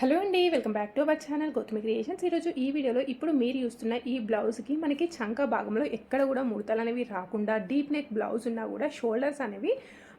Hello అండి welcome back to our channel Gautami creations. ఈరోజు ఈ వీడియోలో ఇప్పుడు మీరు చూస్తున్న ఈ బ్లౌజ్కి మనకి చంక భాగంలో ఎక్కడ కూడా ముడతలు అనేవి రాకుండా డీప్ నెక్ బ్లౌజ్ ఉన్నా కూడా షోల్డర్స్ అనేవి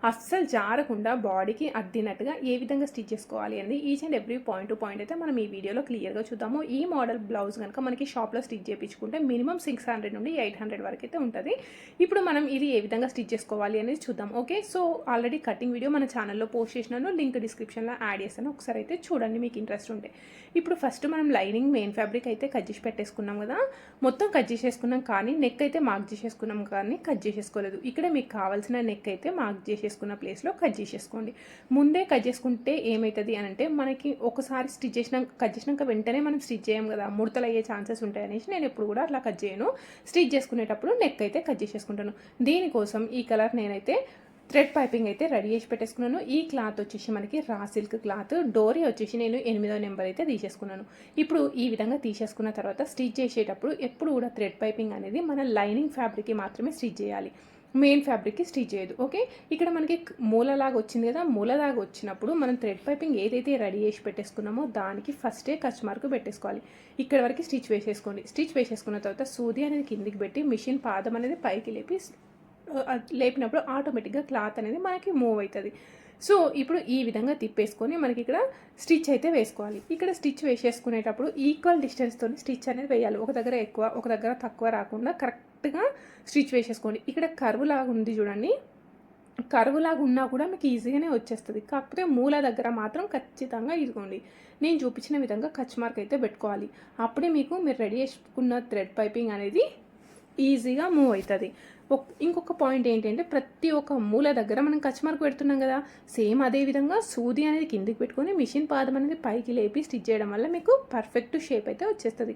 అస్సలు జారకుండా బాడీకి అద్దినట్టుగా ఏ విధంగా స్టిచ్ చేసుకోవాలి అనేది each and every point to point అయితే మనం ఈ వీడియోలో క్లియర్గా చూద్దాము. ఈ మోడల్ బ్లౌజ్ కనుక మనకి షాప్లో స్టిచ్ చేయించుకుంటే మినిమం సిక్స్ హండ్రెడ్ నుండి ఎయిట్ హండ్రెడ్ వరకు అయితే ఉంటుంది. ఇప్పుడు మనం ఇది ఏ విధంగా స్టిచ్ చేసుకోవాలి అనేది చూద్దాం. Okay so already cutting video మన ఛానల్లో పోస్ట్ చేసినాను. లింక్ డిస్క్రిప్షన్లో యాడ్ చేస్తాను. ఒకసారి అయితే చూడండి మీకు ఇంట్రెస్ట్ ఉంటే. ఇప్పుడు ఫస్ట్ మనం లైనింగ్ మెయిన్ ఫ్యాబ్రిక్ అయితే కట్ చేసి పెట్టేసుకున్నాం కదా మొత్తం కట్ చేసేసుకున్నాం కానీ నెక్ అయితే మార్క్ చేసేసుకున్నాం కానీ కట్ చేసేసుకోలేదు. ఇక్కడ మీకు కావాల్సిన నెక్ అయితే మార్క్ చేసేసుకున్న ప్లేస్లో కట్ చేసేసుకోండి. ముందే కట్ చేసుకుంటే ఏమవుతుంది అని అంటే మనకి ఒకసారి స్టిచ్ చేసినాక కట్ చేసినాక వెంటనే మనం స్టిచ్ చేయం కదా ముడతలు అయ్యే ఛాన్సెస్ ఉంటాయనేసి నేను ఎప్పుడు కూడా అట్లా కట్ చేయను. స్టిచ్ చేసుకునేటప్పుడు నెక్ అయితే కట్ చేసేసుకుంటాను. దీనికోసం ఈ కలర్ నేనైతే థ్రెడ్ పైపింగ్ అయితే రెడీ చేసి పెట్టేసుకున్నాను. ఈ క్లాత్ వచ్చేసి మనకి రా సిల్క్ క్లాత్. డోరీ వచ్చేసి నేను ఎనిమిదో నెంబర్ అయితే తీసేసుకున్నాను. ఇప్పుడు ఈ విధంగా తీసేసుకున్న తర్వాత స్టిచ్ చేసేటప్పుడు ఎప్పుడు కూడా థ్రెడ్ పైపింగ్ అనేది మన లైనింగ్ ఫ్యాబ్రిక్కి మాత్రమే స్టిచ్ చేయాలి. మెయిన్ ఫ్యాబ్రిక్కి స్టిచ్ చేయదు. ఓకే? ఇక్కడ మనకి మూలలాగా వచ్చింది కదా? మూలలాగా వచ్చినప్పుడు మనం థ్రెడ్ పైపింగ్ ఏదైతే రెడీ చేసి పెట్టేసుకున్నామో దానికి ఫస్టే కస్టమర్కు పెట్టేసుకోవాలి. ఇక్కడ వరకు స్టిచ్ వేసేసుకోండి. స్టిచ్ వేసేసుకున్న తర్వాత సూది అనేది కిందికి పెట్టి మిషన్ పాదం అనేది పైకి లేపి లేపినప్పుడు ఆటోమేటిక్గా క్లాత్ అనేది మనకి మూవ్ అవుతుంది. సో ఇప్పుడు ఈ విధంగా తిప్పేసుకొని మనకి ఇక్కడ స్టిచ్ అయితే వేసుకోవాలి. ఇక్కడ స్టిచ్ వేసేసుకునేటప్పుడు ఈక్వల్ డిస్టెన్స్తో స్టిచ్ అనేది వేయాలి. ఒక దగ్గర ఎక్కువ ఒక దగ్గర తక్కువ రాకుండా కరెక్ట్గా స్టిచ్ వేసేసుకోండి. ఇక్కడ కరువు లాగా ఉంది చూడండి. కరువులాగా ఉన్నా కూడా మీకు ఈజీగానే వచ్చేస్తుంది. కాకపోతే మూల దగ్గర మాత్రం ఖచ్చితంగా ఇదిగోండి. నేను చూపించిన విధంగా కచ్ మార్క్ అయితే పెట్టుకోవాలి. అప్పుడే మీకు మీరు రెడీ చేసుకున్న థ్రెడ్ పైపింగ్ అనేది ఈజీగా మూవ్ అవుతుంది. ఇంకొక పాయింట్ ఏంటంటే ప్రతి ఒక్క మూల దగ్గర మనం కచ్ పెడుతున్నాం కదా. సేమ్ అదే విధంగా సూది అనేది కిందికి పెట్టుకొని మిషన్ పాదం అనేది పైకి లేపి స్టిచ్ చేయడం వల్ల మీకు పర్ఫెక్ట్ షేప్ అయితే వచ్చేస్తుంది.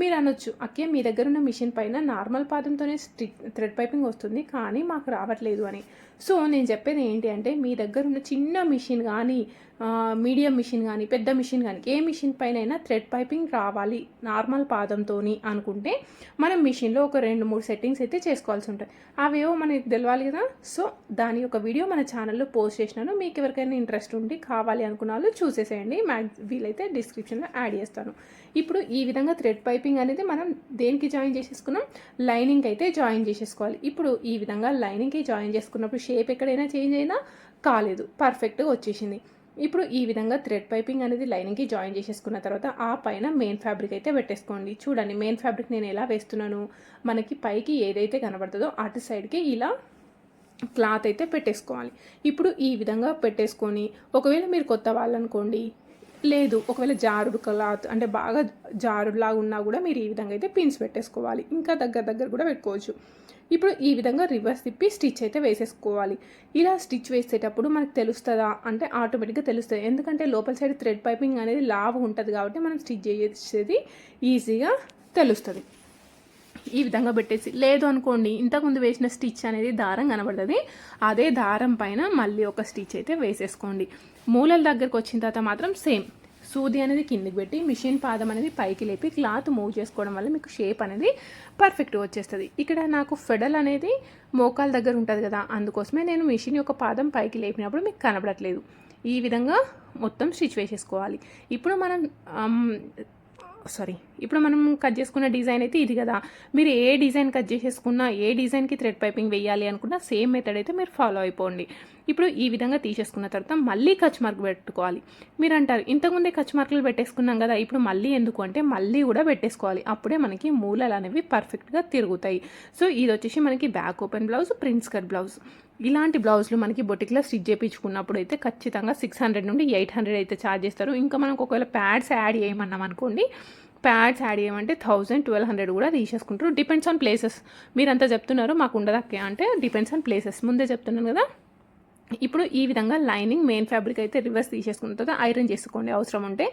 మీరు అనొచ్చు. అక్కే మీ దగ్గర ఉన్న మిషన్ పైన నార్మల్ పాదంతోనే స్టిక్ థ్రెడ్ పైపింగ్ వస్తుంది కానీ మాకు రావట్లేదు అని. సో నేను చెప్పేది ఏంటి అంటే మీ దగ్గర ఉన్న చిన్న మిషన్ కానీ మీడియం మిషన్ కానీ పెద్ద మిషన్ కానీ ఏ మిషన్ పైన అయినా థ్రెడ్ పైపింగ్ రావాలి నార్మల్ పాదంతో అనుకుంటే మనం మిషన్లో ఒక రెండు మూడు సెట్టింగ్స్ అయితే చేసుకోవాల్సి ఉంటాయి అవేవో మనకి తెలవాలి కదా. సో దాని యొక్క వీడియో మన ఛానల్లో పోస్ట్ చేసినాను. మీకు ఎవరికైనా ఇంట్రెస్ట్ ఉండి కావాలి అనుకున్న వాళ్ళు చూసేసేయండి. మ్యాగ్ వీలైతే డిస్క్రిప్షన్లో యాడ్ చేస్తాను. ఇప్పుడు ఈ విధంగా థ్రెడ్ పైపింగ్ అనేది మనం దేనికి జాయిన్ చేసేసుకున్నాం? లైనింగ్ అయితే జాయిన్ చేసేసుకోవాలి. ఇప్పుడు ఈ విధంగా లైనింగ్కి జాయిన్ చేసుకున్నప్పుడు షేప్ ఎక్కడైనా చేంజ్ అయినా కాలేదు. పర్ఫెక్ట్గా వచ్చేసింది. ఇప్పుడు ఈ విధంగా థ్రెడ్ పైపింగ్ అనేది లైనింగ్కి జాయిన్ చేసేసుకున్న తర్వాత ఆ పైన మెయిన్ ఫ్యాబ్రిక్ అయితే పెట్టేసుకోండి. చూడండి మెయిన్ ఫ్యాబ్రిక్ నేను ఎలా వేస్తున్నాను? మనకి పైకి ఏదైతే కనబడుతుందో అటు సైడ్కి ఇలా క్లాత్ అయితే పెట్టేసుకోవాలి. ఇప్పుడు ఈ విధంగా పెట్టేసుకొని ఒకవేళ మీరు కొత్త వాళ్ళనుకోండి లేదు ఒకవేళ జారుడు క్లాత్ అంటే బాగా జారుడులాగా ఉన్నా కూడా మీరు ఈ విధంగా అయితే పిన్స్ పెట్టేసుకోవాలి. ఇంకా దగ్గర దగ్గర కూడా పెట్టుకోవచ్చు. ఇప్పుడు ఈ విధంగా రివర్స్ తిప్పి స్టిచ్ అయితే వేసేసుకోవాలి. ఇలా స్టిచ్ వేసేటప్పుడు మనకు తెలుస్తుందా? అంటే ఆటోమేటిక్గా తెలుస్తుంది. ఎందుకంటే లోపల సైడ్ థ్రెడ్ పైపింగ్ అనేది లావు ఉంటుంది కాబట్టి మనం స్టిచ్ చేసేది ఈజీగా తెలుస్తుంది. ఈ విధంగా పెట్టేసి లేదు అనుకోండి ఇంతకుముందు వేసిన స్టిచ్ అనేది దారం కనబడుతుంది. అదే దారం పైన మళ్ళీ ఒక స్టిచ్ అయితే వేసేసుకోండి. మూలల దగ్గరకు వచ్చిన తర్వాత మాత్రం సేమ్. సూది అనేది కిందికి పెట్టి మిషన్ పాదం అనేది పైకి లేపి క్లాత్ మూవ్ చేసుకోవడం వల్ల మీకు షేప్ అనేది పర్ఫెక్ట్గా వచ్చేస్తుంది. ఇక్కడ నాకు ఫెడల్ అనేది మోకాల దగ్గర ఉంటుంది కదా అందుకోసమే నేను మిషన్ యొక్క పాదం పైకి లేపినప్పుడు మీకు కనబడట్లేదు. ఈ విధంగా మొత్తం స్టిచ్ వేసేసుకోవాలి. ఇప్పుడు మనం సారీ ఇప్పుడు మనం కట్ చేసుకున్న డిజైన్ అయితే ఇది కదా. మీరు ఏ డిజైన్ కట్ చేసేసుకున్నా ఏ డిజైన్కి థ్రెడ్ పైపింగ్ వేయాలి అనుకున్నా సేమ్ మెథడ్ అయితే మీరు ఫాలో అయిపోండి. ఇప్పుడు ఈ విధంగా తీసేసుకున్న తర్వాత మళ్ళీ కచ్ మార్క్ పెట్టుకోవాలి. మీరు అంటారు ఇంతకుముందే కచ్ మార్కులు పెట్టేసుకున్నాం కదా ఇప్పుడు మళ్ళీ ఎందుకు? అంటే మళ్ళీ కూడా పెట్టేసుకోవాలి. అప్పుడే మనకి మూలలు అనేవి పర్ఫెక్ట్గా తిరుగుతాయి. సో ఇది వచ్చేసి మనకి back open blouse prints cut blouse ఇలాంటి బ్లౌజ్లు మనకి బొటిక్లో స్టిచ్ చేయించుకున్నప్పుడు అయితే ఖచ్చితంగా సిక్స్ హండ్రెడ్ నుండి ఎయిట్ హండ్రెడ్ అయితే ఛార్జ్ చేస్తారు. ఇంకా మనకు ఒకవేళ ప్యాడ్స్ యాడ్ చేయమన్నాం అనుకోండి ప్యాడ్స్ యాడ్ చేయమంటే థౌజండ్ ట్వెల్వ్ హండ్రెడ్ కూడా తీసేసుకుంటారు. డిపెండ్స్ ఆన్ ప్లేసెస్ మీరంతా చెప్తున్నారు మాకు ఉండదక్కే అంటే డిపెండ్స్ ఆన్ ప్లేసెస్ ముందే చెప్తున్నాను కదా? ఇప్పుడు ఈ విధంగా లైనింగ్ మెయిన్ ఫ్యాబ్రిక్ అయితే రివర్స్ తీసేసుకున్న తర్వాత ఐరన్ చేసుకోండి అవసరం ఉంటే.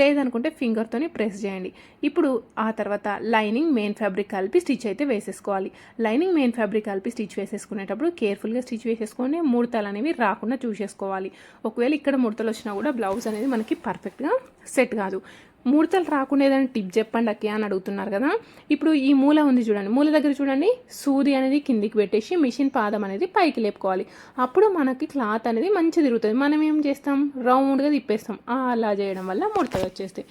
లేదనుకుంటే ఫింగర్తోని ప్రెస్ చేయండి. ఇప్పుడు ఆ తర్వాత లైనింగ్ మెయిన్ ఫ్యాబ్రిక్ కలిపి స్టిచ్ అయితే వేసేసుకోవాలి. లైనింగ్ మెయిన్ ఫ్యాబ్రిక్ కలిపి స్టిచ్ వేసేసుకునేటప్పుడు కేర్ఫుల్గా స్టిచ్ వేసేసుకొని ముడతలు అనేవి రాకుండా చూసేసుకోవాలి. ఒకవేళ ఇక్కడ ముడతలు వచ్చినా కూడా బ్లౌజ్ అనేది మనకి పర్ఫెక్ట్గా సెట్ కాదు. ముడతలు రాకుండా ఏదైనా టిప్ చెప్పండి అక్కే అని అడుగుతున్నారు కదా. ఇప్పుడు ఈ మూల ఉంది చూడండి. మూల దగ్గర చూడండి. సూది అనేది కిందికి పెట్టేసి మిషన్ పాదం అనేది పైకి లేపుకోవాలి. అప్పుడు మనకి క్లాత్ అనేది మంచి తిరుగుతుంది. మనం ఏం చేస్తాం? రౌండ్గా తిప్పేస్తాం. అలా చేయడం వల్ల ముడతలు వచ్చేస్తాయి.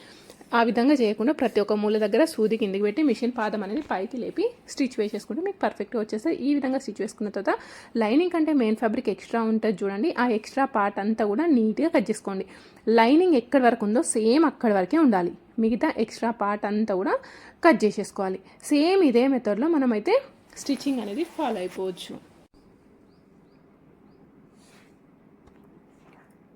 ఆ విధంగా చేయకుండా ప్రతి ఒక్క మూల దగ్గర సూది కిందికి పెట్టి మిషన్ పాదం అనేది పైకి లేపి స్టిచ్ వేసేసుకుంటే మీకు పర్ఫెక్ట్గా వచ్చేస్తుంది ఈ విధంగా స్టిచ్ వేసుకున్న తర్వాత లైనింగ్ కంటే మెయిన్ ఫ్యాబ్రిక్ ఎక్స్ట్రా ఉంటుంది చూడండి. ఆ ఎక్స్ట్రా పార్ట్ అంతా కూడా నీట్గా కట్ చేసుకోండి. లైనింగ్ ఎక్కడి వరకు ఉందో సేమ్ అక్కడి వరకే ఉండాలి. మిగతా ఎక్స్ట్రా పార్ట్ అంతా కూడా కట్ చేసేసుకోవాలి. సేమ్ ఇదే మెథడ్లో మనమైతే స్టిచ్చింగ్ అనేది ఫాలో అయిపోవచ్చు.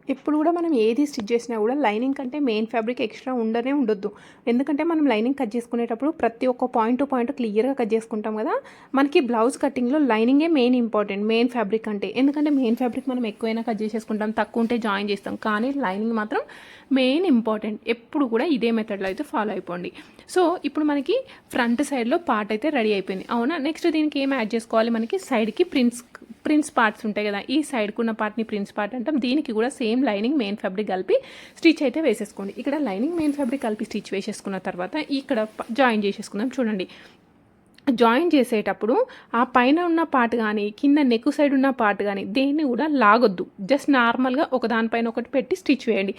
ఎప్పుడు కూడా మనం ఏది స్టిచ్ చేసినా కూడా లైనింగ్ కంటే మెయిన్ ఫ్యాబ్రిక్ ఎక్స్ట్రా ఉండనే ఉండొద్దు. ఎందుకంటే మనం లైనింగ్ కట్ చేసుకునేటప్పుడు ప్రతి ఒక్క పాయింట్ టు పాయింట్ క్లియర్గా కట్ చేసుకుంటాం కదా. మనకి బ్లౌజ్ కటింగ్లో లైనింగే మెయిన్ ఇంపార్టెంట్ మెయిన్ ఫ్యాబ్రిక్ అంటే. ఎందుకంటే మెయిన్ ఫ్యాబ్రిక్ మనం ఎక్కువైనా కట్ చేసేసుకుంటాం తక్కువ ఉంటే జాయిన్ చేస్తాం. కానీ లైనింగ్ మాత్రం మెయిన్ ఇంపార్టెంట్ ఎప్పుడు కూడా ఇదే మెథడ్లో అయితే ఫాలో అయిపోండి. సో ఇప్పుడు మనకి ఫ్రంట్ సైడ్లో పార్ట్ అయితే రెడీ అయిపోయింది. అవునా? నెక్స్ట్ దీనికి ఏం యాడ్ చేసుకోవాలి? మనకి సైడ్కి ప్రింట్స్ ప్రిన్స్ పార్ట్స్ ఉంటాయి కదా ఈ సైడ్కి ఉన్న పార్ట్ని ప్రిన్స్ పార్ట్ అంటాం. దీనికి కూడా సేమ్ లైనింగ్ మెయిన్ ఫ్యాబ్రిక్ కలిపి స్టిచ్ అయితే వేసేసుకోండి. ఇక్కడ లైనింగ్ మెయిన్ ఫ్యాబ్రిక్ కలిపి స్టిచ్ వేసేసుకున్న తర్వాత ఇక్కడ జాయిన్ చేసేసుకుందాం. చూడండి. జాయిన్ చేసేటప్పుడు ఆ పైన ఉన్న పార్ట్ కానీ కింద నెక్ సైడ్ ఉన్న పార్ట్ కానీ దేన్ని కూడా లాగొద్దు. జస్ట్ నార్మల్గా ఒకదానిపైన ఒకటి పెట్టి స్టిచ్ వేయండి.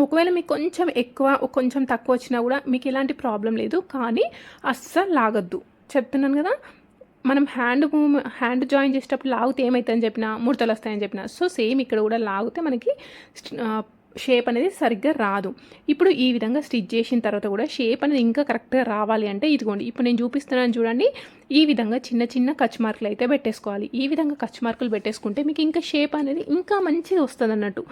ఒకవేళ మీకు కొంచెం ఎక్కువ కొంచెం తక్కువ వచ్చినా కూడా మీకు ఎలాంటి ప్రాబ్లం లేదు కానీ అస్సలు లాగొద్దు. చెప్తున్నాను కదా? మనం హ్యాండ్ మూవ్ హ్యాండ్ జాయిన్ చేసేటప్పుడు లాగితే ఏమవుతుందని చెప్పిన ముడతలు వస్తాయని చెప్పిన సో సేమ్ ఇక్కడ కూడా లాగితే మనకి షేప్ అనేది సరిగ్గా రాదు. ఇప్పుడు ఈ విధంగా స్టిచ్ చేసిన తర్వాత కూడా షేప్ అనేది ఇంకా కరెక్ట్గా రావాలి అంటే ఇదిగోండి ఇప్పుడు నేను చూపిస్తున్నాను చూడండి ఈ విధంగా చిన్న చిన్న కచ్ మార్కులు అయితే పెట్టేసుకోవాలి. ఈ విధంగా కచ్ మార్కులు పెట్టేసుకుంటే మీకు ఇంకా షేప్ అనేది ఇంకా మంచిగా వస్తుంది అన్నట్టు.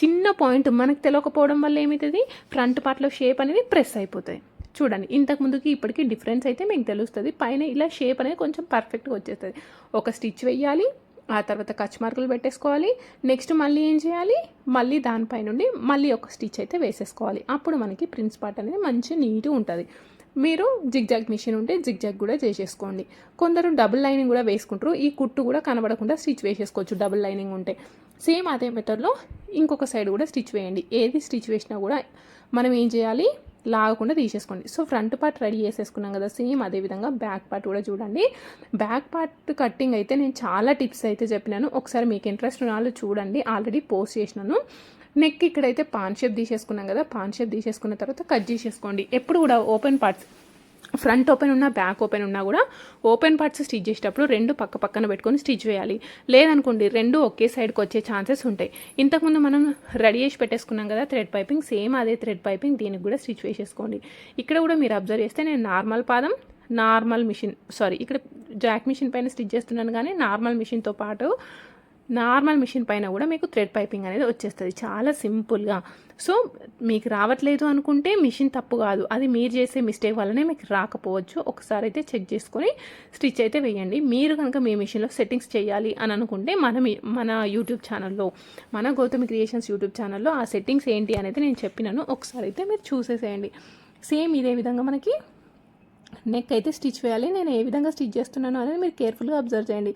చిన్న పాయింట్ మనకు తెలియకపోవడం వల్ల ఏమవుతుంది? ఫ్రంట్ పార్ట్లో షేప్ అనేది ప్రెస్ అయిపోతుంది చూడండి ఇంతకు ముందుకి ఇప్పటికి డిఫరెన్స్ అయితే మీకు తెలుస్తుంది. పైన ఇలా షేప్ అనేది కొంచెం పర్ఫెక్ట్గా వచ్చేస్తుంది. ఒక స్టిచ్ వేయాలి ఆ తర్వాత కచ్ మార్కులు పెట్టేసుకోవాలి. నెక్స్ట్ మళ్ళీ ఏం చేయాలి? మళ్ళీ దానిపై నుండి మళ్ళీ ఒక స్టిచ్ అయితే వేసేసుకోవాలి. అప్పుడు మనకి ప్రిన్స్ పార్ట్ అనేది మంచి నీట్గా ఉంటుంది. మీరు జిగ్జాగ్ మిషన్ ఉంటే జిగ్జాగ్ కూడా చేసేసుకోండి. కొందరు డబుల్ లైనింగ్ కూడా వేసుకుంటారు. ఈ కుట్టు కూడా కనబడకుండా స్టిచ్ వేసేసుకోవచ్చు డబుల్ లైనింగ్ ఉంటే. సేమ్ అదే మెథడ్లో ఇంకొక సైడ్ కూడా స్టిచ్ వేయండి. ఏది స్టిచ్ వేసినా కూడా మనం ఏం చేయాలి? లాగకుండా తీసేసుకోండి. సో ఫ్రంట్ పార్ట్ రెడీ చేసేసుకున్నాం కదా సేమ్ అదేవిధంగా బ్యాక్ పార్ట్ కూడా చూడండి. బ్యాక్ పార్ట్ కట్టింగ్ అయితే నేను చాలా టిప్స్ అయితే చెప్పినాను. ఒకసారి మీకు ఇంట్రెస్ట్ ఉన్న వాళ్ళు చూడండి. ఆల్రెడీ పోస్ట్ చేసినాను. నెక్ ఇక్కడైతే పాన్ షేప్ తీసేసుకున్నాం కదా పాన్ షేప్ తీసేసుకున్న తర్వాత కట్ చేసేసుకోండి. ఎప్పుడు కూడా ఓపెన్ పార్ట్స్ ఫ్రంట్ ఓపెన్ ఉన్నా బ్యాక్ ఓపెన్ ఉన్నా కూడా ఓపెన్ పార్ట్స్ స్టిచ్ చేసేటప్పుడు రెండు పక్క పక్కన పెట్టుకొని స్టిచ్ వేయాలి. లేదనుకోండి రెండు ఒకే సైడ్కి వచ్చే ఛాన్సెస్ ఉంటాయి. ఇంతకుముందు మనం రెడీ చేసి పెట్టేసుకున్నాం కదా థ్రెడ్ పైపింగ్ సేమ్ అదే థ్రెడ్ పైపింగ్ దీనికి కూడా స్టిచ్ వేసేసుకోండి. ఇక్కడ కూడా మీరు అబ్జర్వ్ చేస్తే నేను నార్మల్ పాదం నార్మల్ మిషన్ సారీ ఇక్కడ జాక్ మిషన్ పైన స్టిచ్ చేస్తున్నాను కానీ నార్మల్ మిషన్తో పాటు నార్మల్ మిషన్ పైన కూడా మీకు థ్రెడ్ పైపింగ్ అనేది వచ్చేస్తుంది. చాలా సింపుల్గా. సో మీకు రావట్లేదు అనుకుంటే మిషన్ తప్పు కాదు. అది మీరు చేసే మిస్టేక్ వల్లనే మీకు రాకపోవచ్చు. ఒకసారి అయితే చెక్ చేసుకొని స్టిచ్ అయితే వేయండి. మీరు కనుక మీ మిషన్లో సెట్టింగ్స్ చేయాలి అని అనుకుంటే మన మన యూట్యూబ్ ఛానల్లో మన గౌతమి క్రియేషన్స్ యూట్యూబ్ ఛానల్లో ఆ సెట్టింగ్స్ ఏంటి అనేది నేను చెప్పినాను. ఒకసారి అయితే మీరు చూసేసేయండి. సేమ్ ఇదే విధంగా మనకి నెక్ అయితే స్టిచ్ వేయాలి నేను ఏ విధంగా స్టిచ్ చేస్తున్నాను అనేది మీరు కేర్ఫుల్గా అబ్జర్వ్ చేయండి.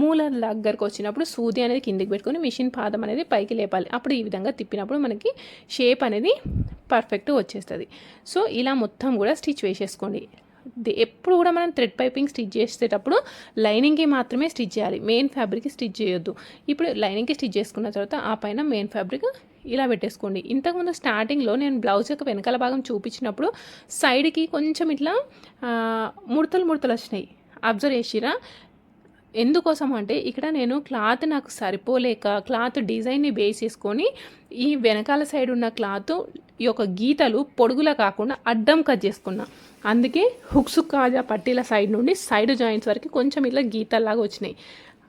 మూల దగ్గరకు వచ్చినప్పుడు సూది అనేది కిందికి పెట్టుకొని మిషన్ పాదం అనేది పైకి లేపాలి. అప్పుడు ఈ విధంగా తిప్పినప్పుడు మనకి షేప్ అనేది పర్ఫెక్ట్ వచ్చేస్తుంది. సో ఇలా మొత్తం కూడా స్టిచ్ వేసేసుకోండి. ఎప్పుడు కూడా మనం థ్రెడ్ పైపింగ్ స్టిచ్ చేసేటప్పుడు లైనింగ్కి మాత్రమే స్టిచ్ చేయాలి. మెయిన్ ఫ్యాబ్రిక్ స్టిచ్ చేయొద్దు. ఇప్పుడు లైనింగ్కి స్టిచ్ చేసుకున్న తర్వాత ఆ పైన మెయిన్ ఫ్యాబ్రిక్ ఇలా పెట్టేసుకోండి. ఇంతకుముందు స్టార్టింగ్లో నేను బ్లౌజ్ యొక్క వెనకాల భాగం చూపించినప్పుడు సైడ్కి కొంచెం ఇట్లా ముడతలు ముడతలు వచ్చినాయి. అబ్జర్వ్ చేసిరా ఎందుకోసం అంటే ఇక్కడ నేను క్లాత్ నాకు సరిపోలేక క్లాత్ డిజైన్ని బేస్ చేసుకొని ఈ వెనకాల సైడ్ ఉన్న క్లాత్ ఈ యొక్క గీతలు పొడుగులా కాకుండా అడ్డం కట్ చేసుకున్నా. అందుకే హుక్స్ కాజా పట్టీల సైడ్ నుండి సైడ్ జాయింట్స్ వరకు కొంచెం ఇట్లా గీతల్లాగా వచ్చినాయి.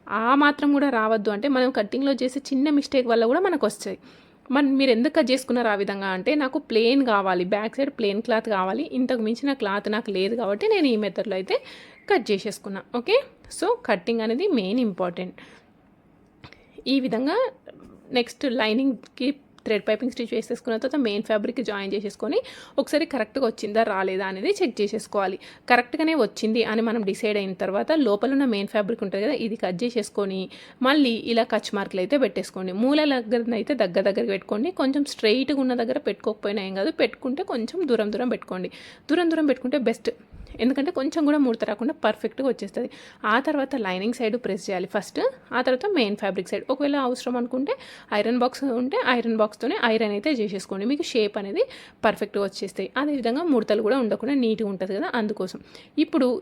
ఆ మాత్రం కూడా రావద్దు. అంటే మనం కట్టింగ్లో చేసే చిన్న మిస్టేక్ వల్ల కూడా మనకు వస్తాయి మరి మీరు ఎందుకు కట్ చేసుకున్నారు ఆ విధంగా అంటే నాకు ప్లెయిన్ కావాలి బ్యాక్ సైడ్ ప్లెయిన్ క్లాత్ కావాలి. ఇంతకు మించిన క్లాత్ నాకు లేదు కాబట్టి నేను ఈ మెథడ్లో అయితే కట్ చేసేసుకున్నా. ఓకే సో కట్టింగ్ అనేది మెయిన్ ఇంపార్టెంట్ ఈ విధంగా నెక్స్ట్ లైనింగ్కి థ్రెడ్ పైపింగ్ స్టిచ్ వేసేసుకున్న తర్వాత మెయిన్ ఫ్యాబ్రిక్ జాయిన్ చేసేసుకొని ఒకసారి కరెక్ట్గా వచ్చిందా రాలేదా అనేది చెక్ చేసేసుకోవాలి. కరెక్ట్గానే వచ్చింది అని మనం డిసైడ్ అయిన తర్వాత లోపల ఉన్న మెయిన్ ఫ్యాబ్రిక్ ఉంటుంది కదా ఇది కట్ చేసేసుకొని మళ్ళీ ఇలా కచ్ మార్కులు అయితే పెట్టేసుకోండి. మూల దగ్గర అయితే దగ్గర దగ్గర పెట్టుకోండి. కొంచెం స్ట్రైట్గా ఉన్న దగ్గర పెట్టుకోకపోయినా ఏం కాదు పెట్టుకుంటే కొంచెం దూరం దూరం పెట్టుకోండి. దూరం దూరం పెట్టుకుంటే బెస్ట్. ఎందుకంటే కొంచెం కూడా ముడత రాకుండా పర్ఫెక్ట్గా వచ్చేస్తుంది. ఆ తర్వాత లైనింగ్ సైడ్ ప్రెస్ చేయాలి ఫస్ట్ ఆ తర్వాత మెయిన్ ఫ్యాబ్రిక్ సైడ్ ఒకవేళ అవసరం అనుకుంటే ఐరన్ బాక్స్ ఉంటే ఐరన్ బాక్స్తోనే ఐరన్ అయితే చేసేసుకోండి. మీకు షేప్ అనేది పర్ఫెక్ట్గా వచ్చేస్తాయి. అదేవిధంగా ముడతలు కూడా ఉండకుండా నీట్గా ఉంటుంది కదా అందుకోసం. ఇప్పుడు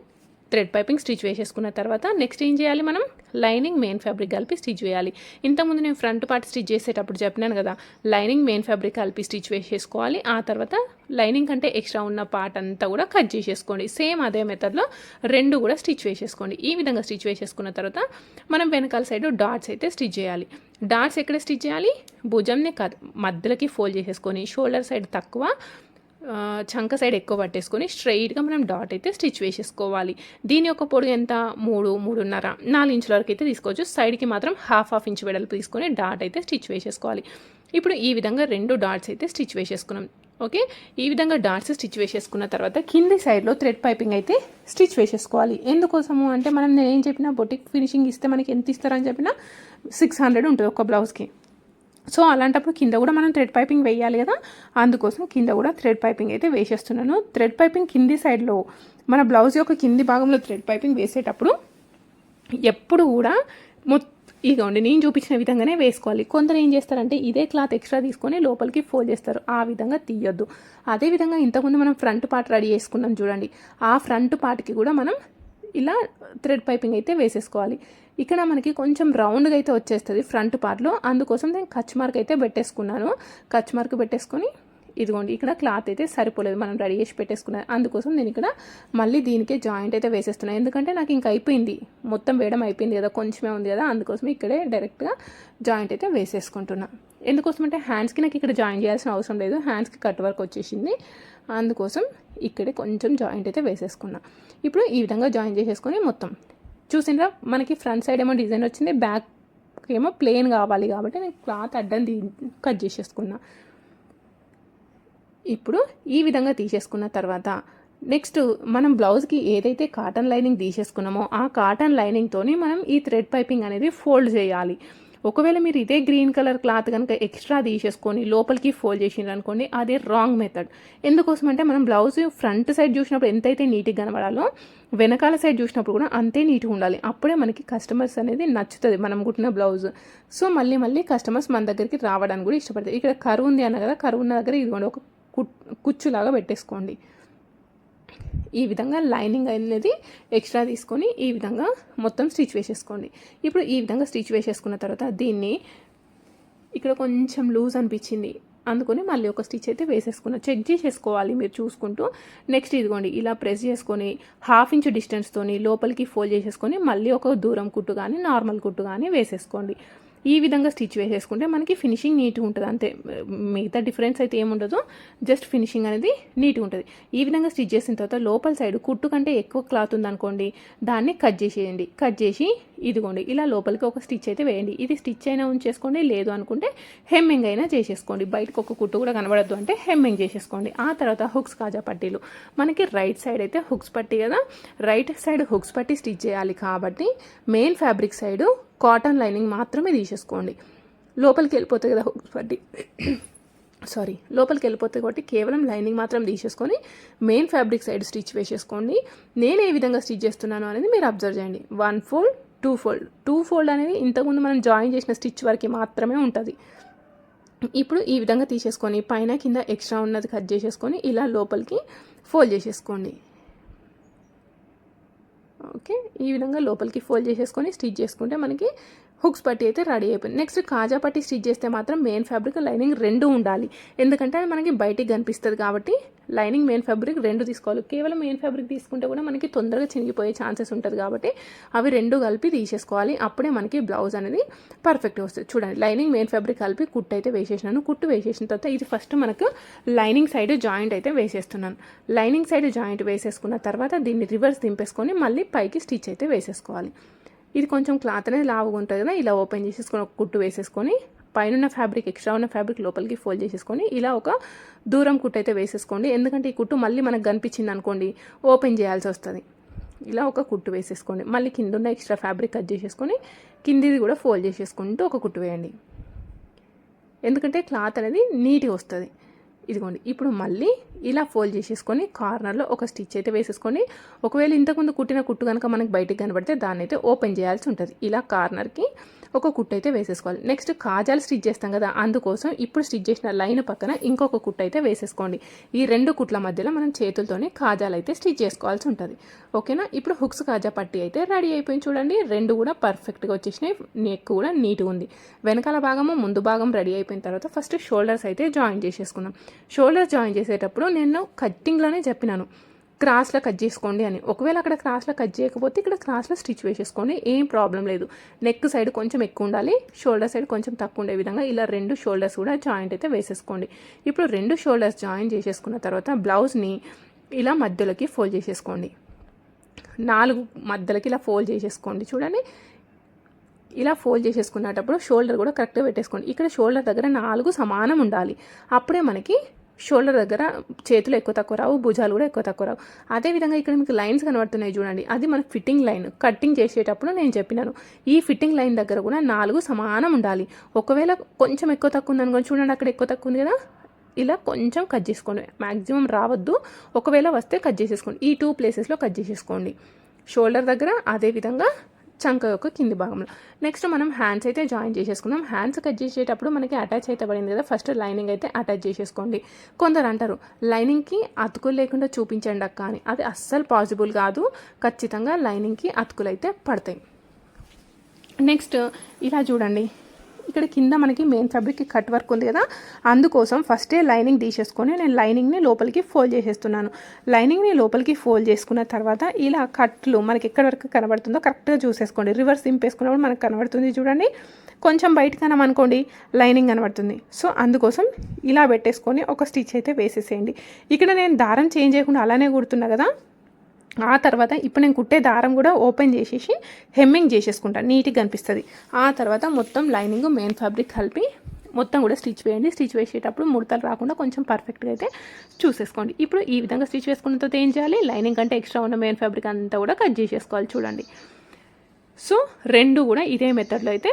థ్రెడ్ పైపింగ్ స్టిచ్ వేసేసుకున్న తర్వాత నెక్స్ట్ ఏం చేయాలి మనం? లైనింగ్ మెయిన్ ఫ్యాబ్రిక్ కలిపి స్టిచ్ వేయాలి. ఇంతకుముందు నేను ఫ్రంట్ పార్ట్ స్టిచ్ చేసేటప్పుడు చెప్పినాను కదా లైనింగ్ మెయిన్ ఫ్యాబ్రిక్ కలిపి స్టిచ్ వేసేసుకోవాలి. ఆ తర్వాత లైనింగ్ కంటే ఎక్స్ట్రా ఉన్న పార్ట్ అంతా కూడా కట్ చేసేసుకోండి. సేమ్ అదే మెథడ్లో రెండు కూడా స్టిచ్ వేసేసుకోండి. ఈ విధంగా స్టిచ్ వేసేసుకున్న తర్వాత మనం వెనకాల సైడ్ డాట్స్ అయితే స్టిచ్ చేయాలి. డాట్స్ ఎక్కడ స్టిచ్ చేయాలి? భుజంనే కద్ మధ్యలోకి ఫోల్డ్ చేసేసుకొని షోల్డర్ సైడ్ తక్కువ చంక సైడ్ ఎక్కువ పట్టేసుకొని స్ట్రైట్గా మనం డాట్ అయితే స్టిచ్ వేసేసుకోవాలి. దీని యొక్క పొడుగు ఎంత? మూడు మూడున్నర. నాలుగు ఇంచుల వరకు అయితే తీసుకోవచ్చు. సైడ్కి మాత్రం హాఫ్ హాఫ్ ఇంచ్ వెడల్పు తీసుకొని డాట్ అయితే స్టిచ్ వేసేసుకోవాలి. ఇప్పుడు ఈ విధంగా రెండు డాట్స్ అయితే స్టిచ్ వేసేసుకున్నాం. ఓకే? ఈ విధంగా డాట్స్ స్టిచ్ వేసేసుకున్న తర్వాత కింది సైడ్లో థ్రెడ్ పైపింగ్ అయితే స్టిచ్ వేసేసుకోవాలి. ఎందుకోసము? అంటే మనం నేను ఏం చెప్పినా బొటిక్ ఫినిషింగ్ ఇస్తే మనకి ఎంత ఇస్తారని చెప్పినా సిక్స్ హండ్రెడ్ ఉంటుంది ఒక బ్లౌజ్కి. సో అలాంటప్పుడు కింద కూడా మనం థ్రెడ్ పైపింగ్ వేయాలి కదా. అందుకోసం కింద కూడా థ్రెడ్ పైపింగ్ అయితే వేసేస్తున్నాను. థ్రెడ్ పైపింగ్ కింది సైడ్లో మన బ్లౌజ్ యొక్క కింది భాగంలో థ్రెడ్ పైపింగ్ వేసేటప్పుడు ఎప్పుడు కూడా మొత్తం ఇదిగోండి నేను చూపించిన విధంగానే వేసుకోవాలి. కొందరు ఏం చేస్తారంటే ఇదే క్లాత్ ఎక్స్ట్రా తీసుకొని లోపలికి ఫోల్డ్ చేస్తారు. ఆ విధంగా తీయొద్దు. అదేవిధంగా ఇంతకుముందు మనం ఫ్రంట్ పార్ట్ రెడీ చేసుకున్నాం చూడండి. ఆ ఫ్రంట్ పార్ట్కి కూడా మనం ఇలా థ్రెడ్ పైపింగ్ అయితే వేసేసుకోవాలి. ఇక్కడ మనకి కొంచెం రౌండ్గా అయితే వచ్చేస్తుంది ఫ్రంట్ పార్ట్లో అందుకోసం నేను కచ్ మార్క్ అయితే పెట్టేసుకున్నాను. కచ్ మార్క్ పెట్టేసుకొని ఇదిగోండి ఇక్కడ క్లాత్ అయితే సరిపోలేదు. మనం రెడీ చేసి పెట్టేసుకున్నాను. అందుకోసం నేను ఇక్కడ మళ్ళీ దీనికే జాయింట్ అయితే వేసేస్తున్నాను ఎందుకంటే నాకు ఇంకా అయిపోయింది. మొత్తం వేయడం అయిపోయింది కదా కొంచెమే ఉంది కదా. అందుకోసం ఇక్కడే డైరెక్ట్గా జాయింట్ అయితే వేసేసుకుంటున్నా. ఎందుకోసం అంటే హ్యాండ్స్కి నాకు ఇక్కడ జాయిన్ చేయాల్సిన అవసరం లేదు. హ్యాండ్స్కి కట్ వర్క్ వచ్చేసింది. అందుకోసం ఇక్కడే కొంచెం జాయింట్ అయితే వేసేసుకున్నా. ఇప్పుడు ఈ విధంగా జాయిన్ చేసేసుకొని మొత్తం చూసినరా మనకి ఫ్రంట్ సైడ్ ఏమో డిజైన్ వచ్చింది బ్యాక్ ఏమో ప్లెయిన్ కావాలి కాబట్టి నేను క్లాత్ అడ్డం తీ కట్ చేసేసుకున్నా. ఇప్పుడు ఈ విధంగా తీసేసుకున్న తర్వాత నెక్స్ట్ మనం బ్లౌజ్కి ఏదైతే కాటన్ లైనింగ్ తీసేసుకున్నామో ఆ కాటన్ లైనింగ్తోని మనం ఈ థ్రెడ్ పైపింగ్ అనేది ఫోల్డ్ చేయాలి. ఒకవేళ మీరు ఇదే గ్రీన్ కలర్ క్లాత్ కనుక ఎక్స్ట్రా తీసేసుకొని లోపలికి ఫోల్డ్ చేసినారు అనుకోండి అదే రాంగ్ మెథడ్ ఎందుకోసం అంటే మనం బ్లౌజ్ ఫ్రంట్ సైడ్ చూసినప్పుడు ఎంతైతే నీట్గా కనబడాలో వెనకాల సైడ్ చూసినప్పుడు కూడా అంతే నీట్గా ఉండాలి. అప్పుడే మనకి కస్టమర్స్ అనేది నచ్చుతుంది మనం కుట్టిన బ్లౌజ్. సో మళ్ళీ మళ్ళీ కస్టమర్స్ మన దగ్గరికి రావడానికి కూడా ఇష్టపడతారు. ఇక్కడ కరువు ఉంది అన్న కదా కరువు ఉన్న దగ్గర ఇదిగోండి ఒక కుట్ కుచ్చులాగా పెట్టేసుకోండి. ఈ విధంగా లైనింగ్ అనేది ఎక్స్ట్రా తీసుకొని ఈ విధంగా మొత్తం స్టిచ్ వేసేసుకోండి. ఇప్పుడు ఈ విధంగా స్టిచ్ వేసేసుకున్న తర్వాత దీన్ని ఇక్కడ కొంచెం లూజ్ అనిపించింది. అందుకొని మళ్ళీ ఒక స్టిచ్ అయితే వేసేసుకున్నా. చెక్ చేసేసుకోవాలి మీరు చూసుకుంటూ. నెక్స్ట్ ఇదిగోండి ఇలా ప్రెస్ చేసుకొని హాఫ్ ఇంచ్ డిస్టెన్స్తో లోపలికి ఫోల్డ్ చేసేసుకొని మళ్ళీ ఒక దూరం కుట్టు కానీ నార్మల్ కుట్టు కానీ వేసేసుకోండి. ఈ విధంగా స్టిచ్ వేసేసుకుంటే మనకి ఫినిషింగ్ నీట్గా ఉంటుంది. అంతే. మిగతా డిఫరెన్స్ అయితే ఏముండదు. జస్ట్ ఫినిషింగ్ అనేది నీట్గా ఉంటుంది. ఈ విధంగా స్టిచ్ చేసిన తర్వాత లోపల సైడ్ కుట్టు కంటే ఎక్కువ క్లాత్ ఉందనుకోండి దాన్ని కట్ చేసేయండి. కట్ చేసి ఇదిగోండి ఇలా లోపలికి ఒక స్టిచ్ అయితే వేయండి. ఇది స్టిచ్ అయినా ఉంచేసుకోండి లేదు అనుకుంటే హెమ్మింగ్ అయినా చేసేసుకోండి. బయటకు ఒక కుట్టు కూడా కనబడద్దు అంటే హెమ్మింగ్ చేసేసుకోండి. ఆ తర్వాత హుక్స్ కాజా పట్టీలు. మనకి రైట్ సైడ్ అయితే హుక్స్ పట్టి కదా. రైట్ సైడ్ హుక్స్ పట్టి స్టిచ్ చేయాలి కాబట్టి main fabric side cotton lining మాత్రమే తీసేసుకోండి. లోపలికి వెళ్ళిపోతుంది కదా హుక్స్ పట్టి సారీ లోపలికి వెళ్ళిపోతుంది కాబట్టి కేవలం లైనింగ్ మాత్రం తీసేసుకొని మెయిన్ ఫ్యాబ్రిక్ సైడ్ స్టిచ్ వేసేసుకోండి. నేను ఏ విధంగా స్టిచ్ చేస్తున్నాను అనేది మీరు అబ్జర్వ్ చేయండి. One fold two fold. Two fold అనేది ఇంతకుముందు మనం జాయిన్ చేసిన స్టిచ్ వరకు మాత్రమే ఉంటుంది. ఇప్పుడు ఈ విధంగా తీసేసుకొని పైన కింద ఎక్స్ట్రా ఉన్నది కట్ చేసేసుకొని ఇలా లోపలికి ఫోల్డ్ చేసేసుకోండి. ఓకే? ఈ విధంగా లోపలికి ఫోల్డ్ చేసేసుకొని స్టిచ్ చేసుకుంటే మనకి హుక్స్ పట్టి అయితే రెడీ అయిపోయింది. నెక్స్ట్ కాజా పట్టి స్టిచ్ చేస్తే మాత్రం మెయిన్ ఫ్యాబ్రిక్ లైనింగ్ రెండు ఉండాలి. ఎందుకంటే అది మనకి బయటికి కనిపిస్తుంది కాబట్టి లైనింగ్ మెయిన్ ఫ్యాబ్రిక్ రెండు తీసుకోవాలి. కేవలం మెయిన్ ఫ్యాబ్రిక్ తీసుకుంటే కూడా మనకి తొందరగా చినిగిపోయే ఛాన్సెస్ ఉంటుంది కాబట్టి అవి రెండు కలిపి తీసేసుకోవాలి. అప్పుడే మనకి బ్లౌజ్ అనేది పర్ఫెక్ట్ వస్తుంది. చూడండి లైనింగ్ మెయిన్ ఫ్యాబ్రిక్ కలిపి కుట్టు అయితే వేసేసినాను. కుట్టు వేసేసిన తర్వాత ఇది ఫస్ట్ మనకు లైనింగ్ సైడ్ జాయింట్ అయితే వేసేస్తున్నాను. లైనింగ్ సైడ్ జాయింట్ వేసేసుకున్న తర్వాత దీన్ని రివర్స్ దింపేసుకొని మళ్ళీ పైకి స్టిచ్ అయితే వేసేసుకోవాలి. ఇది కొంచెం క్లాత్ అనేది లావుగా ఉంటుంది కదా ఇలా ఓపెన్ చేసేసుకొని ఒక కుట్టు వేసేసుకొని పైన ఫ్యాబ్రిక్ ఎక్స్ట్రా ఉన్న ఫ్యాబ్రిక్ లోపలికి ఫోల్డ్ చేసేసుకొని ఇలా ఒక దూరం కుట్టు అయితే వేసేసుకోండి. ఎందుకంటే ఈ కుట్టు మళ్ళీ మనకు కనిపించింది అనుకోండి ఓపెన్ చేయాల్సి వస్తుంది. ఇలా ఒక కుట్టు వేసేసుకోండి. మళ్ళీ కింద ఉన్న ఎక్స్ట్రా ఫ్యాబ్రిక్ కట్ చేసేసుకొని కిందిది కూడా ఫోల్డ్ చేసేసుకుంటూ ఒక కుట్టు వేయండి. ఎందుకంటే క్లాత్ అనేది నీట్గా వస్తుంది. ఇదిగోండి ఇప్పుడు మళ్ళీ ఇలా ఫోల్డ్ చేసేసుకొని కార్నర్లో ఒక స్టిచ్ అయితే వేసేసుకొని ఒకవేళ ఇంతకుముందు కుట్టిన కుట్టు కనుక మనకి బయటకు కనబడితే దాన్ని అయితే ఓపెన్ చేయాల్సి ఉంటుంది. ఇలా కార్నర్కి ఒక కుట్టు అయితే వేసేసుకోవాలి. నెక్స్ట్ కాజాలు స్టిచ్ చేస్తాం కదా అందుకోసం ఇప్పుడు స్టిచ్ చేసిన లైన్ పక్కన ఇంకొక కుట్టు అయితే వేసేసుకోండి. ఈ రెండు కుట్ల మధ్యలో మనం చేతులతోనే కాజాలు అయితే స్టిచ్ చేసుకోవాల్సి ఉంటుంది. ఓకేనా ఇప్పుడు హుక్స్ కాజా పట్టి అయితే రెడీ అయిపోయింది చూడండి. రెండు కూడా పర్ఫెక్ట్గా వచ్చేసినాయి. నెక్ కూడా నీట్గా ఉంది. వెనకాల భాగము ముందు భాగం రెడీ అయిపోయిన తర్వాత ఫస్ట్ షోల్డర్స్ అయితే జాయిన్ చేసేసుకున్నాం షోల్డర్స్ జాయిన్ చేసేటప్పుడు నేను కట్టింగ్లోనే చెప్పినాను. క్రాస్లో కట్ చేసుకోండి అని. ఒకవేళ అక్కడ క్రాస్లో కట్ చేయకపోతే ఇక్కడ క్రాస్లో స్టిచ్ వేసేసుకోండి. ఏం ప్రాబ్లం లేదు. నెక్ సైడ్ కొంచెం ఎక్కువ ఉండాలి. షోల్డర్ సైడ్ కొంచెం తక్కువ ఉండే విధంగా ఇలా రెండు షోల్డర్స్ కూడా జాయింట్ అయితే వేసేసుకోండి. ఇప్పుడు రెండు షోల్డర్స్ జాయిన్ చేసేసుకున్న తర్వాత బ్లౌజ్ని ఇలా మధ్యలోకి ఫోల్డ్ చేసేసుకోండి. నాలుగు మధ్యలోకి ఇలా ఫోల్డ్ చేసేసుకోండి. చూడండి. ఇలా ఫోల్డ్ చేసేసుకునేటప్పుడు షోల్డర్ కూడా కరెక్ట్గా పెట్టేసుకోండి. ఇక్కడ షోల్డర్ దగ్గర నాలుగు సమానం ఉండాలి. అప్పుడే మనకి షోల్డర్ దగ్గర చేతులు ఎక్కువ తక్కువ రావు భుజాలు కూడా ఎక్కువ తక్కువ రావు. అదేవిధంగా ఇక్కడ మీకు లైన్స్ కనబడుతున్నాయి చూడండి. అది మన ఫిట్టింగ్ లైన్. కట్టింగ్ చేసేటప్పుడు నేను చెప్పినాను. ఈ ఫిట్టింగ్ లైన్ దగ్గర కూడా నాలుగు సమానం ఉండాలి. ఒకవేళ కొంచెం ఎక్కువ తక్కువ ఉందనుకోండి చూడండి అక్కడ ఎక్కువ తక్కువ ఉంది కదా? ఇలా కొంచెం కట్ చేసుకోండి. మ్యాక్సిమం రావద్దు. ఒకవేళ వస్తే కట్ చేసేసుకోండి. ఈ టూ ప్లేసెస్లో కట్ చేసేసుకోండి. షోల్డర్ దగ్గర అదేవిధంగా చంక యొక్క కింది భాగంలో. నెక్స్ట్ మనం హ్యాండ్స్ అయితే జాయిన్ చేసేసుకుందాం. హ్యాండ్స్ కట్ చేసేటప్పుడు మనకి అటాచ్ అయితే పడింది కదా. ఫస్ట్ లైనింగ్ అయితే అటాచ్ చేసేసుకోండి. కొందరు అంటారు లైనింగ్కి అతుకులు లేకుండా చూపించండి అక్క అని. అది అస్సలు పాసిబుల్ కాదు. ఖచ్చితంగా లైనింగ్కి అతుకులు అయితే పడతాయి. నెక్స్ట్ ఇలా చూడండి. ఇక్కడ కింద మనకి మెయిన్ ఫ్యాబ్రిక్కి కట్ వర్క్ ఉంది కదా. అందుకోసం ఫస్టే లైనింగ్ తీసేసుకొని నేను లైనింగ్ని లోపలికి ఫోల్డ్ చేసేస్తున్నాను. లైనింగ్ని లోపలికి ఫోల్డ్ చేసుకున్న తర్వాత ఇలా కట్లు మనకి ఎక్కడ వరకు కనబడుతుందో కరెక్ట్గా చూసేసుకోండి. రివర్స్ సింపేసుకున్నప్పుడు మనకు కనబడుతుంది చూడండి. కొంచెం బయట అనుకోండి లైనింగ్ కనబడుతుంది. సో అందుకోసం ఇలా పెట్టేసుకొని ఒక స్టిచ్ అయితే వేసేసేయండి. ఇక్కడ నేను దారం చేంజ్ చేయకుండా అలానే కుడుతున్నా కదా. ఆ తర్వాత ఇప్పుడు నేను కుట్టే దారం కూడా ఓపెన్ చేసేసి హెమ్మింగ్ చేసేసుకుంటాను నీట్గా కనిపిస్తుంది. ఆ తర్వాత మొత్తం లైనింగ్ మెయిన్ ఫ్యాబ్రిక్ కలిపి మొత్తం కూడా స్టిచ్ వేయండి. స్టిచ్ వేసేటప్పుడు ముడతలు రాకుండా కొంచెం పర్ఫెక్ట్గా అయితే చూసేసుకోండి. ఇప్పుడు ఈ విధంగా స్టిచ్ వేసుకున్న తర్వాత ఏం చేయాలి? లైనింగ్ కంటే ఎక్స్ట్రా ఉన్న మెయిన్ ఫ్యాబ్రిక్ అంతా కూడా కట్ చేసేసుకోవాలి చూడండి. సో రెండు కూడా ఇదే మెథడ్లో అయితే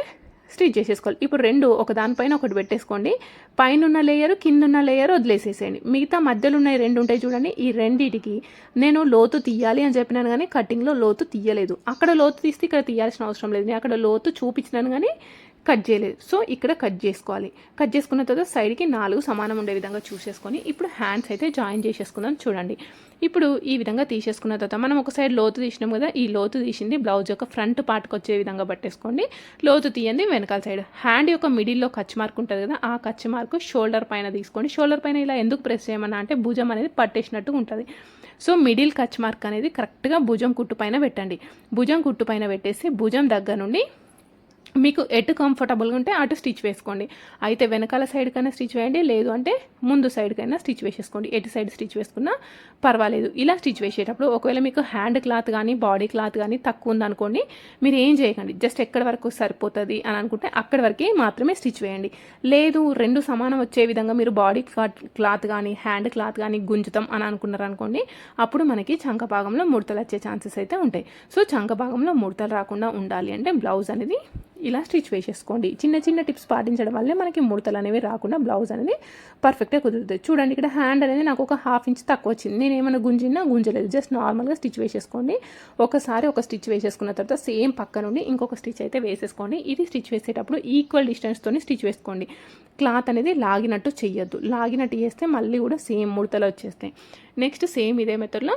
స్టిచ్ చేసేసుకోవాలి. ఇప్పుడు రెండు ఒక దానిపైన ఒకటి పెట్టేసుకోండి. పైన ఉన్న లేయర్ కింద ఉన్న లేయర్ వదిలేసేసేయండి. మిగతా మధ్యలో ఉన్న రెండు ఉంటాయి చూడండి. ఈ రెండింటికి నేను లోతు తీయాలి అని చెప్పినాను కానీ కటింగ్లో లోతు తీయలేదు. అక్కడ లోతు తీస్తే ఇక్కడ తీయాల్సిన అవసరం లేదు. నేను అక్కడ లోతు చూపించినాను కానీ కట్ చేయలేదు. సో ఇక్కడ కట్ చేసుకోవాలి. కట్ చేసుకున్న తర్వాత సైడ్కి నాలుగు సమానం ఉండే విధంగా చూసేసుకొని ఇప్పుడు హ్యాండ్స్ అయితే జాయిన్ చేసేసుకుందాం చూడండి. ఇప్పుడు ఈ విధంగా తీసేసుకున్న తర్వాత మనం ఒక సైడ్ లోతు తీసినాం కదా ఈ లోతు తీసింది బ్లౌజ్ యొక్క ఫ్రంట్ పార్ట్కి వచ్చే విధంగా పట్టేసుకోండి. లోతు తీయండి వెనకాల సైడ్. హ్యాండ్ యొక్క మిడిల్లో కచ్ మార్క్ ఉంటుంది కదా ఆ కచ్ మార్క్ షోల్డర్ పైన తీసుకోండి. షోల్డర్ పైన ఇలా ఎందుకు ప్రెస్ చేయమన్నా అంటే భుజం అనేది పట్టేసినట్టు ఉంటుంది. సో మిడిల్ కచ్ మార్క్ అనేది కరెక్ట్గా భుజం కుట్టు పైన పెట్టండి. భుజం కుట్టు పైన పెట్టేసి భుజం దగ్గర నుండి మీకు ఎటు కంఫర్టబుల్గా ఉంటే అటు స్టిచ్ వేసుకోండి. అయితే వెనకాల సైడ్కైనా స్టిచ్ వేయండి లేదు అంటే ముందు సైడ్కైనా స్టిచ్ వేసేసుకోండి. ఎటు సైడ్ స్టిచ్ వేసుకున్నా పర్వాలేదు. ఇలా స్టిచ్ వేసేటప్పుడు ఒకవేళ మీకు హ్యాండ్ క్లాత్ కానీ బాడీ క్లాత్ కానీ తక్కువ ఉందనుకోండి మీరు ఏం చేయకండి. జస్ట్ ఎక్కడి వరకు సరిపోతుంది అని అనుకుంటే అక్కడి వరకే మాత్రమే స్టిచ్ వేయండి. లేదు రెండు సమానం వచ్చే విధంగా మీరు బాడీ క్లాత్ కానీ హ్యాండ్ క్లాత్ కానీ గుంజుతాం అని అనుకున్నారు అనుకోండి అప్పుడు మనకి చంక భాగంలో ముడతలు వచ్చే ఛాన్సెస్ అయితే ఉంటాయి. సో చంక భాగంలో ముడతలు రాకుండా ఉండాలి అంటే బ్లౌజ్ అనేది ఇలా స్టిచ్ వేసేసుకోండి. చిన్న చిన్న టిప్స్ పాటించడం వల్లే మనకి ముడతలు అనేవి రాకుండా బ్లౌజ్ అనేది పర్ఫెక్ట్గా కుదురుతుంది. చూడండి ఇక్కడ హ్యాండ్ అనేది నాకు ఒక హాఫ్ ఇంచ్ తక్కువ వచ్చింది. నేను ఏమైనా గుంజినా గుంజలేదు. జస్ట్ నార్మల్గా స్టిచ్ వేసేసుకోండి. ఒకసారి ఒక స్టిచ్ వేసేసుకున్న తర్వాత సేమ్ పక్క నుండి ఇంకొక స్టిచ్ అయితే వేసేసుకోండి. ఇది స్టిచ్ వేసేటప్పుడు ఈక్వల్ డిస్టెన్స్తో స్టిచ్ వేసుకోండి. క్లాత్ అనేది లాగినట్టు చెయ్యొద్దు. లాగినట్టు చేస్తే మళ్ళీ కూడా సేమ్ ముడతలు వచ్చేస్తాయి. నెక్స్ట్ సేమ్ ఇదే మెథడ్లో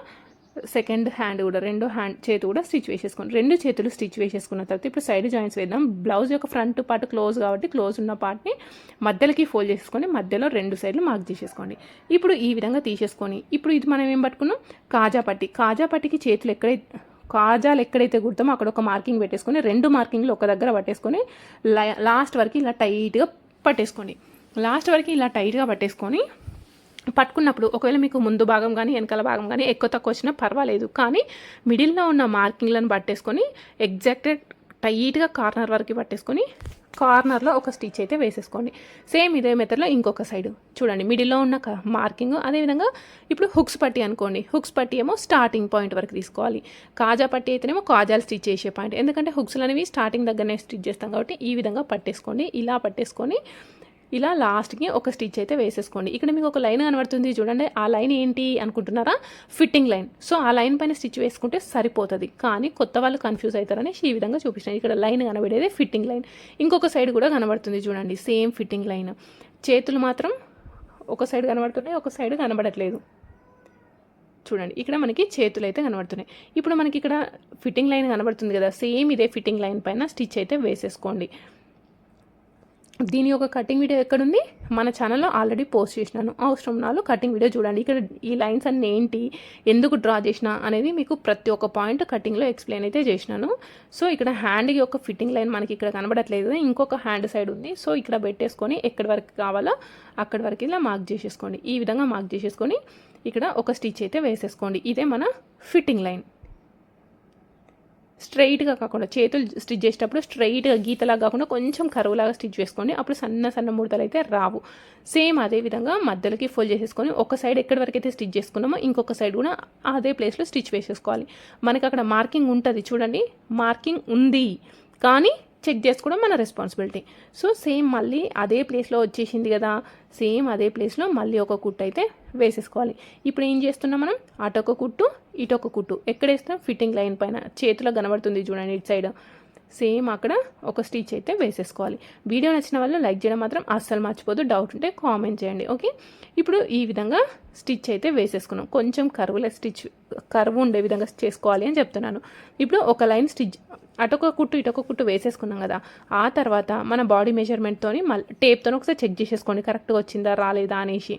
సెకండ్ హ్యాండ్ కూడా రెండు హ్యాండ్ చేతి కూడా స్టిచ్ వేసేసుకోండి రెండు చేతులు స్టిచ్ వేసేసుకున్న తర్వాత ఇప్పుడు సైడ్ జాయింట్స్ వేద్దాం. బ్లౌజ్ యొక్క ఫ్రంట్ పార్ట్ క్లోజ్ కాబట్టి క్లోజ్ ఉన్న పార్ట్ని మధ్యలోకి ఫోల్డ్ చేసుకొని మధ్యలో రెండు సైడ్లు మార్క్ చేసేసుకోండి. ఇప్పుడు ఈ విధంగా తీసేసుకొని ఇప్పుడు ఇది మనం ఏం పట్టుకున్నాం? కాజా పట్టి. కాజా పట్టికి చేతులు ఎక్కడైతే కాజాలు ఎక్కడైతే కుడతామో అక్కడ ఒక మార్కింగ్ పెట్టేసుకొని రెండు మార్కింగ్లు ఒక దగ్గర పట్టేసుకొని లాస్ట్ వరకు ఇలా టైట్గా పట్టేసుకోండి. లాస్ట్ వరకు ఇలా టైట్గా పట్టేసుకొని పట్టుకున్నప్పుడు ఒకవేళ మీకు ముందు భాగం కానీ వెనకాల భాగం కానీ ఎక్కువ తక్కువ వచ్చినా పర్వాలేదు. కానీ మిడిల్లో ఉన్న మార్కింగ్లను పట్టేసుకొని ఎగ్జాక్ట్ టైట్గా కార్నర్ వరకు పట్టేసుకొని కార్నర్లో ఒక స్టిచ్ అయితే వేసేసుకోండి. సేమ్ ఇదే మెథడ్లో ఇంకొక సైడ్. చూడండి మిడిల్లో ఉన్న మార్కింగ్ అదేవిధంగా ఇప్పుడు హుక్స్ పట్టి అనుకోండి. హుక్స్ పట్టి ఏమో స్టార్టింగ్ పాయింట్ వరకు తీసుకోవాలి. కాజా పట్టి అయితేనేమో కాజాలు స్టిచ్ చేసే పాయింట్. ఎందుకంటే హుక్స్లు అనేవి స్టార్టింగ్ దగ్గరనే స్టిచ్ చేస్తాం కాబట్టి ఈ విధంగా పట్టేసుకోండి. ఇలా పట్టేసుకొని ఇలా లాస్ట్కి ఒక స్టిచ్ అయితే వేసేసుకోండి. ఇక్కడ మీకు ఒక లైన్ కనబడుతుంది చూడండి. ఆ లైన్ ఏంటి అనుకుంటున్నారా? Fitting line. సో ఆ లైన్ పైన స్టిచ్ వేసుకుంటే సరిపోతుంది. కానీ కొత్త వాళ్ళు కన్ఫ్యూజ్ అవుతారని ఈ విధంగా చూపించాను ఇక్కడ లైన్ కనబడేది ఫిట్టింగ్ లైన్. ఇంకొక సైడ్ కూడా కనబడుతుంది చూడండి. Same fitting line. చేతులు మాత్రం ఒక సైడ్ కనబడుతున్నాయి ఒక సైడ్ కనబడట్లేదు. చూడండి. ఇక్కడ మనకి చేతులు అయితే కనబడుతున్నాయి. ఇప్పుడు మనకి ఇక్కడ ఫిట్టింగ్ లైన్ కనబడుతుంది కదా. సేమ్ ఇదే ఫిట్టింగ్ లైన్ పైన స్టిచ్ అయితే వేసేసుకోండి. దీని యొక్క కటింగ్ వీడియో ఎక్కడుంది? మన ఛానల్లో ఆల్రెడీ పోస్ట్ చేసినాను. అవసరం నాలో కటింగ్ వీడియో చూడండి. ఇక్కడ ఈ లైన్స్ అన్ని ఏంటి? ఎందుకు డ్రా చేసిన అనేది మీకు ప్రతి ఒక్క పాయింట్ కటింగ్లో ఎక్స్ప్లెయిన్ అయితే చేసినాను. సో ఇక్కడ హ్యాండ్కి ఒక ఫిట్టింగ్ లైన్ మనకి ఇక్కడ కనబడట్లేదు. ఇంకొక హ్యాండ్ సైడ్ ఉంది. సో ఇక్కడ పెట్టేసుకొని ఎక్కడి వరకు కావాలో అక్కడి వరకు ఇలా మార్క్ చేసేసుకోండి. ఈ విధంగా మార్క్ చేసేసుకొని ఇక్కడ ఒక స్టిచ్ అయితే వేసేసుకోండి. ఇదే మన ఫిట్టింగ్ లైన్ స్ట్రైట్గా కాకుండా చేతులు స్టిచ్ చేసేటప్పుడు స్ట్రైట్గా గీతలాగా కాకుండా కొంచెం కరువులాగా స్టిచ్ చేసుకోండి అప్పుడు సన్న సన్న ముడతలు అయితే రావు. సేమ్ అదే విధంగా మధ్యలోకి ఫోల్డ్ చేసేసుకొని ఒక సైడ్ ఎక్కడి వరకు అయితే స్టిచ్ చేసుకున్నామో ఇంకొక సైడ్ కూడా అదే ప్లేస్లో స్టిచ్ వేసేసుకోవాలి. మనకి అక్కడ మార్కింగ్ ఉంటుంది చూడండి. మార్కింగ్ ఉంది. కానీ చెక్ చేసుకోవడం మన రెస్పాన్సిబిలిటీ సో సేమ్ మళ్ళీ అదే ప్లేస్లో వచ్చేసింది కదా సేమ్ అదే ప్లేస్లో మళ్ళీ ఒక కుట్టు అయితే వేసేసుకోవాలి. ఇప్పుడు ఏం చేస్తున్నాం మనం? అటొక కుట్టు ఇటొక కుట్టు. ఎక్కడ వేస్తాం ఫిట్టింగ్ లైన్ పైన. చేతిలో కనబడుతుంది చూడండి ఇటు సైడ్ సేమ్ అక్కడ ఒక స్టిచ్ అయితే వేసేసుకోవాలి. వీడియో నచ్చిన వాళ్ళు లైక్ చేయడం మాత్రం అస్సలు మర్చిపోదు. డౌట్ ఉంటే కామెంట్ చేయండి ఓకే ఇప్పుడు ఈ విధంగా స్టిచ్ అయితే వేసేసుకున్నాం. కొంచెం కరువుల స్టిచ్ కరువు ఉండే విధంగా చేసుకోవాలి అని చెప్తున్నాను. ఇప్పుడు ఒక లైన్ స్టిచ్ అటొక కుట్టు ఇటొక కుట్టు వేసేసుకున్నాం కదా. ఆ తర్వాత మన బాడీ మెజర్మెంట్తోని మళ్ళీ టేప్తో ఒకసారి చెక్ చేసేసుకోండి. కరెక్ట్గా వచ్చిందా రాలేదా అనేసి.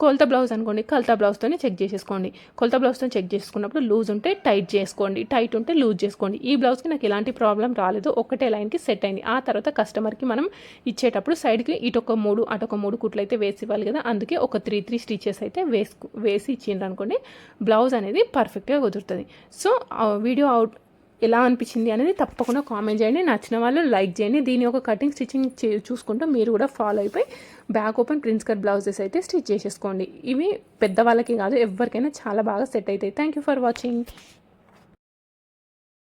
కొలత బ్లౌజ్ అనుకోండి కొలత బ్లౌజ్తోనే చెక్ చేసేసుకోండి. కొలత బ్లౌజ్తో చెక్ చేసుకున్నప్పుడు లూజ్ ఉంటే టైట్ చేసుకోండి. టైట్ ఉంటే లూజ్ చేసుకోండి. ఈ బ్లౌజ్కి నాకు ఎలాంటి ప్రాబ్లం రాలేదు. ఒకటే లైన్కి సెట్ అయింది. ఆ తర్వాత కస్టమర్కి మనం ఇచ్చేటప్పుడు సైడ్కి ఇటొక మూడు అటొక మూడు కుట్లు అయితే వేసి ఇవ్వాలి కదా. అందుకే ఒక త్రీ త్రీ స్టిచెస్ అయితే వేసుకు వేసి ఇచ్చిండ్రు అనుకోండి బ్లౌజ్ అనేది పర్ఫెక్ట్గా కుదురుతుంది. సో వీడియో అవుట్ ఎలా అనిపించింది అనేది తప్పకుండా కామెంట్ చేయండి. నచ్చిన వాళ్ళు లైక్ చేయండి. దీని యొక్క కటింగ్ స్టిచ్చింగ్ చూసుకుంటూ మీరు కూడా ఫాలో అయిపోయి back open prince cut blouses అయితే స్టిచ్ చేసేసుకోండి. ఇవి పెద్దవాళ్ళకి కాదు ఎవరికైనా చాలా బాగా సెట్ అవుతాయి. Thank you for watching